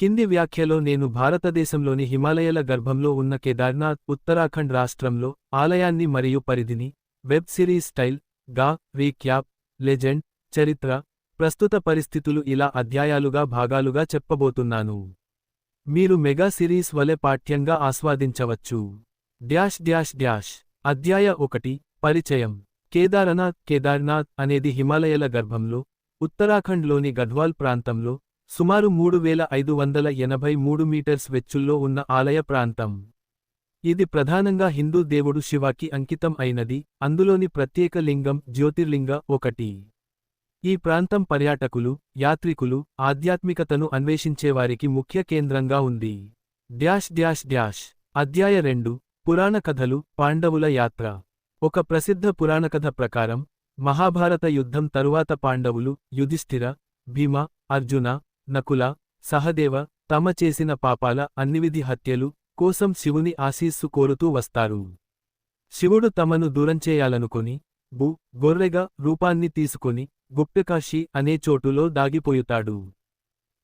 కింది వ్యాఖ్యలో నేను భారతదేశంలోని హిమాలయల గర్భంలో ఉన్న కేదార్నాథ్ ఉత్తరాఖండ్ రాష్ట్రంలో ఆలయాన్ని మరియు పరిధిని వెబ్ సిరీస్ స్టైల్గా రీక్యాప్ లెజెండ్ చరిత్ర ప్రస్తుత పరిస్థితులు ఇలా అధ్యాయాలుగా భాగాలుగా చెప్పబోతున్నాను. మీరు మెగా సిరీస్ వలె పాఠ్యంగా ఆస్వాదించవచ్చు. Dash dash dash. అధ్యాయ ఒకటి పరిచయం. కేదారనాథ్ కేదార్నాథ్ అనేది హిమాలయల గర్భంలో ఉత్తరాఖండ్లోని గఢ్వాల్ ప్రాంతంలో సుమారు మూడు వేల ఐదు వందల ఎనభై మూడు మీటర్స్ వెచ్చుల్లో ఉన్న ఆలయ ప్రాంతం. ఇది ప్రధానంగా హిందూ దేవుడు శివాకి అంకితం అయినది. అందులోని ప్రత్యేక లింగం జ్యోతిర్లింగ ఒకటి. ఈ ప్రాంతం పర్యాటకులు యాత్రికులు ఆధ్యాత్మికతను అన్వేషించేవారికి ముఖ్య కేంద్రంగా ఉంది. Dash dash dash. అధ్యాయ రెండు. పురాణ కథలు పాండవుల యాత్ర. ఒక ప్రసిద్ధ పురాణకథ ప్రకారం మహాభారత యుద్ధం తరువాత పాండవులు యుధిష్ఠిర భీమ అర్జున నకుల సహదేవ తమ చేసిన పాపాల అన్నివిధి హత్యలు కోసం శివుని ఆశీస్సు కోరుతూ వస్తారు. శివుడు తమను దూరంచేయాలనుకొని బు గొర్రెగా రూపాన్ని తీసుకొని గుప్తకాశి అనే చోటులో దాగిపోయుతాడు.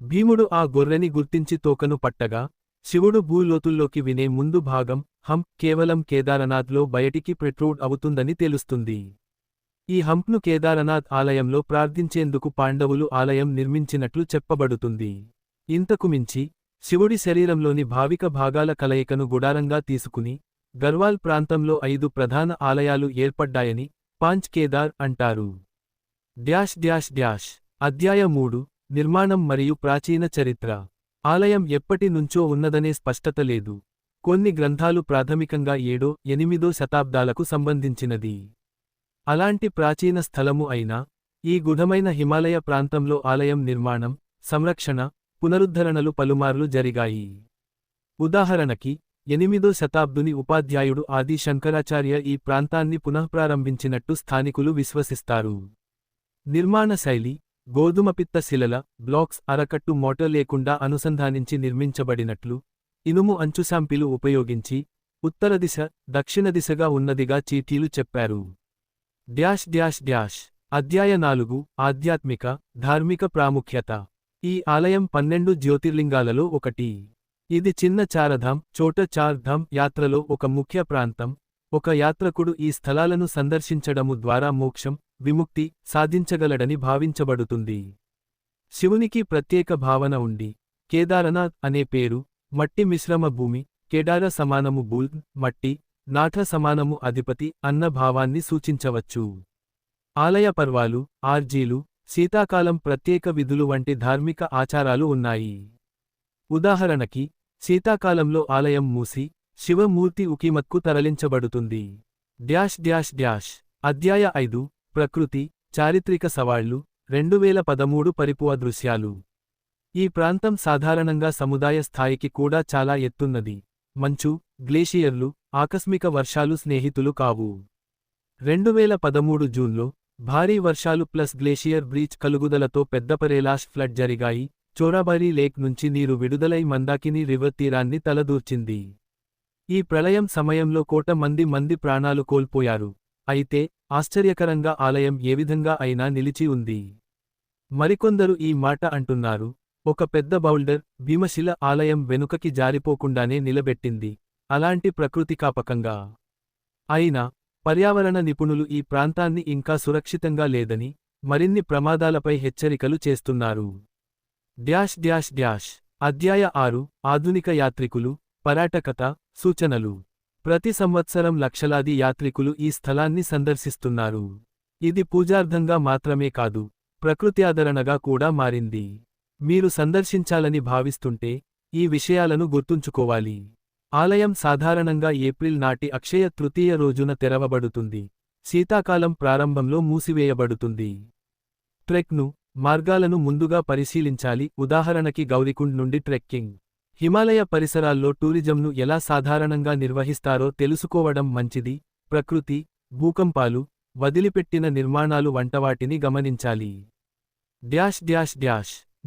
భీముడు ఆ గొర్రెని గుర్తించి తోకను పట్టగా శివుడు భూలోతుల్లోకి వినే ముందు భాగం హం కేవలం కేదారనాథ్లో బయటికి ప్రెట్రూడ్ అవుతుందని తెలుస్తుంది. ఈ హంప్ను కేదారనాథ్ ఆలయంలో ప్రార్థించేందుకు పాండవులు ఆలయం నిర్మించినట్లు చెప్పబడుతుంది. ఇంతకు మించి శివుడి శరీరంలోని భావిక భాగాల కలయికను గుడారంగా తీసుకుని గర్వాల్ ప్రాంతంలో ఐదు ప్రధాన ఆలయాలు ఏర్పడ్డాయని పాంచ్ కేదార్ అంటారు. డ్యాష్ డ్యాష్ డ్యాష్ అధ్యాయ మూడు నిర్మాణం మరియు ప్రాచీన చరిత్ర. ఆలయం ఎప్పటి నుంచో ఉన్నదనే స్పష్టత లేదు. కొన్ని గ్రంథాలు ప్రాథమికంగా ఏడో ఎనిమిదో శతాబ్దాలకు సంబంధించినది. అలాంటి ప్రాచీన స్థలము అయినా ఈ గుఢమైన హిమాలయ ప్రాంతంలో ఆలయం నిర్మాణం సంరక్షణ పునరుద్ధరణలు పలుమార్లు జరిగాయి. ఉదాహరణకి ఎనిమిదో శతాబ్దుని ఉపాధ్యాయుడు ఆది శంకరాచార్య ఈ ప్రాంతాన్ని పునఃప్రారంభించినట్టు స్థానికులు విశ్వసిస్తారు. నిర్మాణ శైలి గోధుమపిత్త శిలల బ్లాక్స్ అరకట్టు మోట లేకుండా అనుసంధానించి నిర్మించబడినట్లు ఇనుము అంచుశాంపిలు ఉపయోగించి ఉత్తర దిశ దక్షిణ దిశగా ఉన్నదిగా చీటీలు చెప్పారు. Dash dash dash. అధ్యాయ నాలుగు ఆధ్యాత్మిక ధార్మిక ప్రాముఖ్యత. ఈ ఆలయం పన్నెండు జ్యోతిర్లింగాలలో ఒకటి. ఇది చిన్న చారధాం చోట చార్ధామ్ యాత్రలో ఒక ముఖ్య ప్రాంతం. ఒక యాత్రకుడు ఈ స్థలాలను సందర్శించడము ద్వారా మోక్షం విముక్తి సాధించగలడని భావించబడుతుంది. శివునికి ప్రత్యేక భావన ఉండి కేదారనాథ్ అనే పేరు మట్టి మిశ్రమ భూమి కేడార సమానము బూల్ మట్టి నాఠ సమానము అధిపతి అన్న భావాన్ని సూచించవచ్చు. ఆలయ పర్వాలు ఆర్జీలు శీతాకాలం ప్రత్యేక విధులు వంటి ధార్మిక ఆచారాలు ఉన్నాయి. ఉదాహరణకి శీతాకాలంలో ఆలయం మూసి శివమూర్తి ఉకిమత్కు తరలించబడుతుంది. డ్యాష్ డ్యాష్ డ్యాష్ అధ్యాయ ఐదు ప్రకృతి చారిత్రిక సవాళ్ళు రెండువేల పదమూడు పరిపువ దృశ్యాలు. ఈ ప్రాంతం సాధారణంగా సముదాయ స్థాయికి కూడా చాలా ఎత్తున్నది. మంచు గ్లేషియర్లు ఆకస్మిక వర్షాలు స్నేహితులు కావు. రెండువేల పదమూడు జూన్లో భారీ వర్షాలు ప్లస్ గ్లేషియర్ బ్రీచ్ కలుగుదలతో పెద్దపరేలాష్ ఫ్లడ్ జరిగాయి. చోరాబారి లేక్ నుంచి నీరు విడుదలై మందాకిని రివర్ తీరాన్ని తలదూర్చింది. ఈ ప్రళయం సమయంలో కోట మంది మంది ప్రాణాలు కోల్పోయారు. అయితే ఆశ్చర్యకరంగా ఆలయం ఏ విధంగా అయినా నిలిచి ఉంది. మరికొందరు ఈ మాట అంటున్నారు. ఒక పెద్ద బౌల్డర్ భీమశిల ఆలయం వెనుకకి జారిపోకుండానే నిలబెట్టింది. అలాంటి ప్రకృతికాపకంగా. అయినా పర్యావరణ నిపుణులు ఈ ప్రాంతాన్ని ఇంకా సురక్షితంగా లేదని మరిన్ని ప్రమాదాలపై హెచ్చరికలు చేస్తున్నారు. డ్యాష్ డ్యాష్ డ్యాష్ అధ్యాయ ఆరు ఆధునిక యాత్రికులు పర్యాటకత సూచనలు. ప్రతి సంవత్సరం లక్షలాది యాత్రికులు ఈ స్థలాన్ని సందర్శిస్తున్నారు. ఇది పూజార్థంగా మాత్రమే కాదు ప్రకృత్యాదరణగా కూడా మారింది. మీరు సందర్శించాలని భావిస్తుంటే ఈ విషయాలను గుర్తుంచుకోవాలి. ఆలయం సాధారణంగా ఏప్రిల్ నాటి అక్షయ తృతీయ రోజున తెరవబడుతుంది. శీతాకాలం ప్రారంభంలో మూసివేయబడుతుంది. ట్రెక్ను మార్గాలను ముందుగా పరిశీలించాలి. ఉదాహరణకి గౌరికుండ్ నుండి ట్రెక్కింగ్. హిమాలయ పరిసరాల్లో టూరిజంను ఎలా సాధారణంగా నిర్వహిస్తారో తెలుసుకోవడం మంచిది. ప్రకృతి భూకంపాలు వదిలిపెట్టిన నిర్మాణాలు వంటవాటిని గమనించాలి. Dash dash dash.